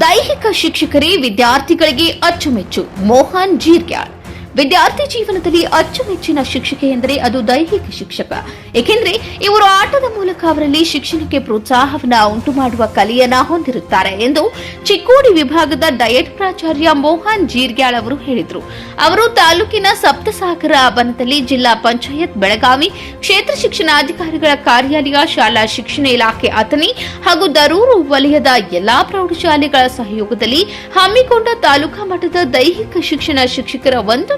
ದೈಹಿಕ ಶಿಕ್ಷಕರೇ ವಿದ್ಯಾರ್ಥಿಗಳಿಗೆ ಅಚ್ಚುಮೆಚ್ಚು. ಮೋಹನ್ ಜೀರ್ಗ್ಯಾಳ್. ವಿದ್ಯಾರ್ಥಿ ಜೀವನದಲ್ಲಿ ಅಚ್ಚುಮೆಚ್ಚಿನ ಶಿಕ್ಷಕ ಎಂದರೆ ಅದು ದೈಹಿಕ ಶಿಕ್ಷಕ. ಏಕೆಂದರೆ ಇವರು ಆಟದ ಮೂಲಕ ಅವರಲ್ಲಿ ಶಿಕ್ಷಣಕ್ಕೆ ಪ್ರೋತ್ಸಾಹವನ್ನು ಉಂಟು ಮಾಡುವ ಕಲೆಯನ್ನ ಹೊಂದಿರುತ್ತಾರೆ ಎಂದು ಚಿಕ್ಕೋಡಿ ವಿಭಾಗದ ಡಯಟ್ ಪ್ರಾಚಾರ್ಯ ಮೋಹನ್ ಜೀರ್ಗ್ಯಾಳ್ ಅವರು ಹೇಳಿದರು. ಅವರು ತಾಲೂಕಿನ ಸಪ್ತಸಾಗರ ಬನದಲ್ಲಿ ಜಿಲ್ಲಾ ಪಂಚಾಯತ್ ಬೆಳಗಾವಿ ಕ್ಷೇತ್ರ ಶಿಕ್ಷಣಾಧಿಕಾರಿಗಳ ಕಾರ್ಯಾಲಯ ಶಾಲಾ ಶಿಕ್ಷಣ ಇಲಾಖೆ ಅಥಣಿ ಹಾಗೂ ದರೂರು ವಲಯದ ಎಲ್ಲಾ ಪ್ರೌಢಶಾಲೆಗಳ ಸಹಯೋಗದಲ್ಲಿ ಹಮ್ಮಿಕೊಂಡ ತಾಲೂಕಾ ಮಟ್ಟದ ದೈಹಿಕ ಶಿಕ್ಷಣ ಶಿಕ್ಷಕರ ಒಂದು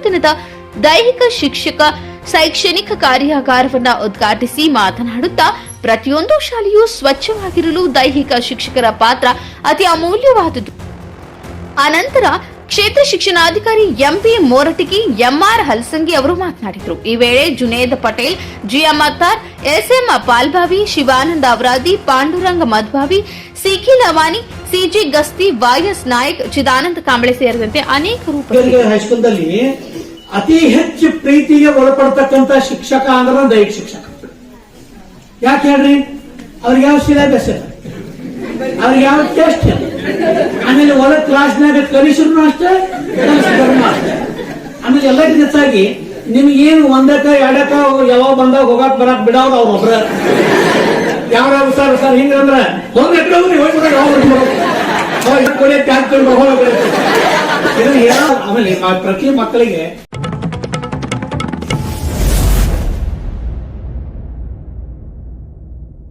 ದೈಹಿಕ ಶಿಕ್ಷಕ ಶೈಕ್ಷಣಿಕ ಕಾರ್ಯಾಗಾರವನ್ನ ಉದ್ಘಾಟಿಸಿ ಮಾತನಾಡುತ್ತಾ, ಪ್ರತಿಯೊಂದು ಶಾಲೆಯೂ ಸ್ವಚ್ಛವಾಗಿರಲು ದೈಹಿಕ ಶಿಕ್ಷಕರ ಪಾತ್ರ ಅತಿ ಅಮೂಲ್ಯವಾದುದು. ಅನಂತರ ಕ್ಷೇತ್ರ ಶಿಕ್ಷಣಾಧಿಕಾರಿ ಎಂಪಿ ಮೋರಟಗಿ ಎಂಆರ್ ಹಲ್ಸಂಗಿ ಅವರು ಮಾತನಾಡಿದರು. ಈ ವೇಳೆ Junaid Patel, GM Attar, SM Palbhavi, Shivananda Avaradi, Panduranga Madhbhavi, Sikhi Lavani CG Gasti VS Nayak Chidananda Kamble ಸೇರಿದಂತೆ ಅನೇಕ ಉಪಸ್ಥಿತರಿದ್ದರು. ಹೈಸ್ಕೂಲ್ದಲ್ಲಿ ಅತಿ ಹೆಚ್ಚು ಪ್ರೀತಿಗೆ ಒಳಪಡ್ತಕ್ಕಂತ ಶಿಕ್ಷಕ ಅಂದ್ರೆ ದೈಹಿಕ ಶಿಕ್ಷಕ. ಯಾಕೆ ಹೇಳ್ರಿ? ಅವ್ರಿಗೆ ಯಾವ ಸಿಲೆಬಸ್ ಇಲ್ಲ? ಅವ್ರಿಗೆ ಯಾವ ಟೆಸ್ಟ್ ಇಲ್ಲ? ಆಮೇಲೆ ಒಳ ಕ್ಲಾಸ್ನಾಗ ಕಲಿಸಿದ್ರು ಅಷ್ಟೇ ಕಲಿಸಿದ್ರು ಅಷ್ಟೇ. ಆಮೇಲೆ ಎಲ್ಲಕ್ಕಿಂತ ಹೆಚ್ಚಾಗಿ ನಿಮ್ಗೇನು ಒಂದಕ್ಕ ಎರಡಕ್ಕ ಯಾವಾಗ ಬಂದಾಗ ಹೋಗಕ್ ಬರಕ್ ಅವ್ರ ಒಬ್ರ ಯಾವ ಸರ್ ಸರ್ ಹಿಂಗಂದ್ರ ಒಂದ್ ಎಕರೆ ಹೋಗ್ರಿ ಹೋಗ್ಬಿಡ ಯಾವ ಕೊನೆ ಟ್ಯಾಂಕ್ ಹೋಗಿ ಇದನ್ನ ಆಮೇಲೆ ಪ್ರತಿ ಮಕ್ಕಳಿಗೆ